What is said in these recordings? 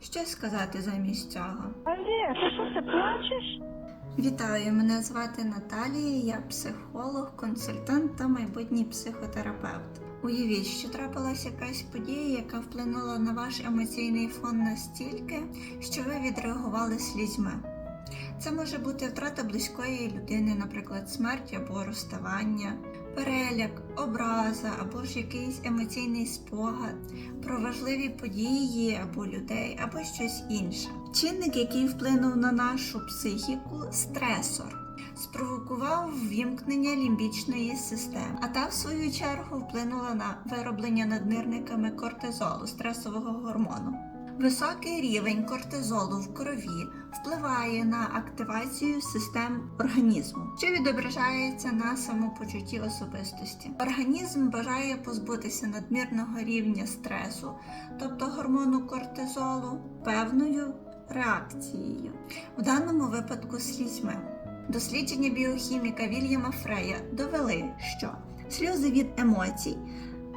Що сказати замість цього? Олег, ти що ти плачеш? Вітаю, мене звати Наталія, я психолог, консультант та майбутній психотерапевт. Уявіть, що трапилася якась подія, яка вплинула на ваш емоційний фон настільки, що ви відреагували слізьми. Це може бути втрата близької людини, наприклад, смерть або розставання, переляк, образа або ж якийсь емоційний спогад про важливі події або людей, або щось інше. Чинник, який вплинув на нашу психіку, стресор. Спровокував ввімкнення лімбічної системи, а та, в свою чергу, вплинула на вироблення наднирниками кортизолу, стресового гормону. Високий рівень кортизолу в крові впливає на активацію систем організму, що відображається на самопочутті особистості. Організм бажає позбутися надмірного рівня стресу, тобто гормону кортизолу, певною реакцією, в даному випадку слізьми. Дослідження біохіміка Вільяма Фрея довели, що сльози від емоцій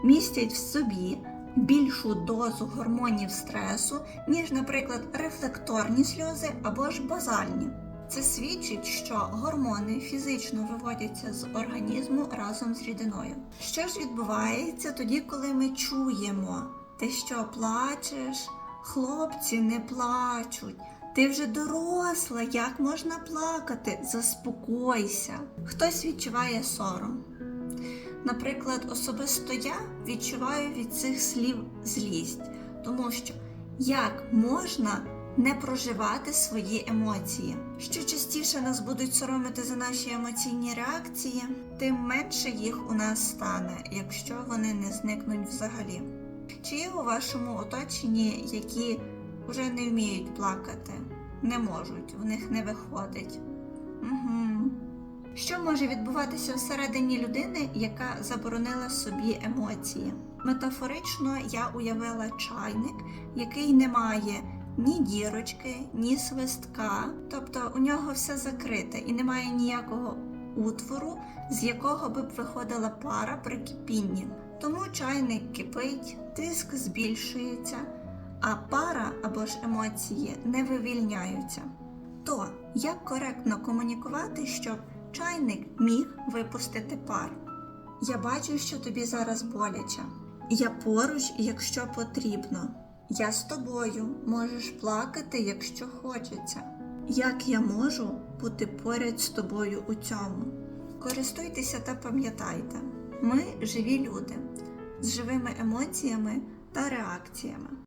містять в собі більшу дозу гормонів стресу, ніж, наприклад, рефлекторні сльози або ж базальні. Це свідчить, що гормони фізично виводяться з організму разом з рідиною. Що ж відбувається тоді, коли ми чуємо, ти що плачеш? Хлопці не плачуть. Ти вже доросла, як можна плакати? Заспокойся. Хтось відчуває сором. Наприклад, особисто я відчуваю від цих слів злість, тому що як можна не проживати свої емоції? Що частіше нас будуть соромити за наші емоційні реакції, тим менше їх у нас стане, якщо вони не зникнуть взагалі. Чи є у вашому оточенні, які вже не вміють плакати, не можуть, в них не виходить? Угу. Що може відбуватися всередині людини, яка заборонила собі емоції? Метафорично я уявила чайник, який не має ні дірочки, ні свистка, тобто у нього все закрите і немає ніякого утвору, з якого би б виходила пара при кипінні. Тому чайник кипить, тиск збільшується, а пара або ж емоції не вивільняються. То як коректно комунікувати, щоб чайник міг випустити пар? Я бачу, що тобі зараз боляче. Я поруч, якщо потрібно. Я з тобою можеш плакати, якщо хочеться. Як я можу бути поряд з тобою у цьому? Користуйтеся та пам'ятайте, ми живі люди з живими емоціями та реакціями.